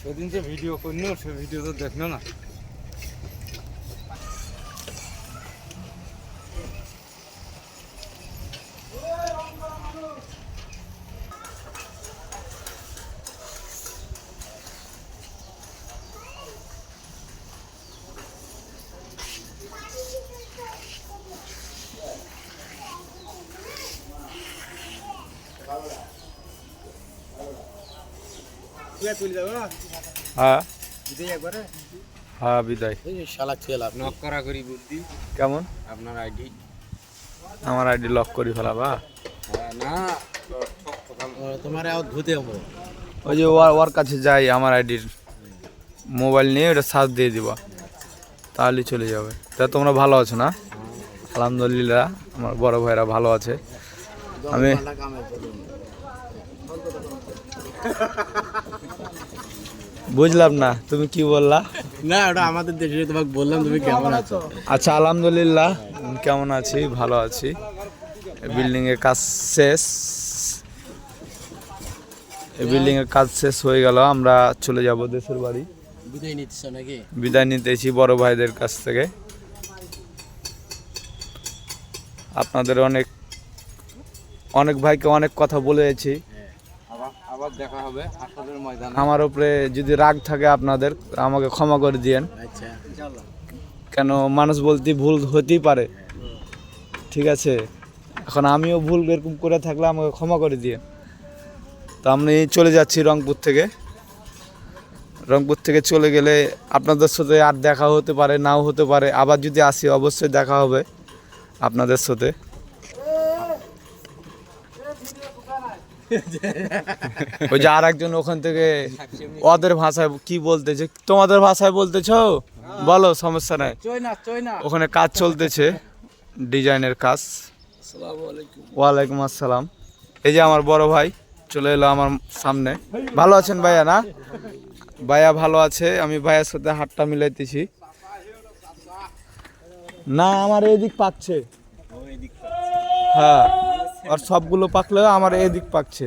সেদিন যে ভিডিও করল সে ভিডিও তো দেখল না। হ্যাঁ? হ্যাঁ। বিদায় শালা ছেলা নক করা করি বুদ্ধি। কেমন? আপনার আইডি? আমার আইডি লক করি ফেলাবা? না। তোমার ধুতে ওই যে ওর ওর কাছে যাই আমার আইডির মোবাইল নিয়ে ওটা সার্চ দিয়ে দিবা। তাহলে চলে যাবে। তা তোমরা ভালো আছো না? আলহামদুলিল্লাহ আমার বড় ভাইরা ভালো আছে। আমি বুঝলাম না তুমি কি বললা? না ওটা আমাদের দেশে তোমাকে বললাম তুমি কেমন আছো? আচ্ছা আলহামদুলিল্লাহ কেমন আছি? ভালো আছি। বিল্ডিং এর কাজ শেষ। এই বিল্ডিং এর কাজ শেষ হয়ে গেল আমরা চলে যাব দেশের বাড়ি। বিদায় নিচ্ছ নাকি? বিদায় নিতেছি বড় ভাইদের কাছ থেকে। আপনাদের অনেক অনেক ভাইকে অনেক কথা বলেছি। আবার আবার দেখা হবে ময়দানে। আমার উপরে যদি রাগ থাকে আপনাদের আমাকে ক্ষমা করে দিয়েন। আচ্ছা। কেন মানুষ বলতে ভুল হতেই পারে। ঠিক আছে? এখন আমিও ভুল এরকম করে থাকলে আমাকে ক্ষমা করে দিয়ে তো আমি চলে যাচ্ছি রংপুর থেকে। রংপুর থেকে চলে গেলে আপনাদের সাথে আর দেখা হতে পারে নাও হতে পারে। আবার যদি আসি অবশ্যই দেখা হবে আপনাদের সাথে। ওই যে আর একজন ওখান থেকে ওদের ভাষায় কি বলতেছে তোমাদের ভাষায় বলতেছো? বলো সমস্যা নাই। ওখানে কাজ চলতেছে ডিজাইনের কাজ। ওয়ালাইকুম আসসালাম। এই যে আমার বড় ভাই চলে এলো আমার সামনে। ভালো আছেন ভাইয়া না? ভাইয়া ভালো আছে আমি ভাইয়ার সাথে হাতটা মিলাইতেছি। না আমার এদিক পাচ্ছে। হ্যাঁ। আর সবগুলো পাকলেও আমার এদিক পাকছে।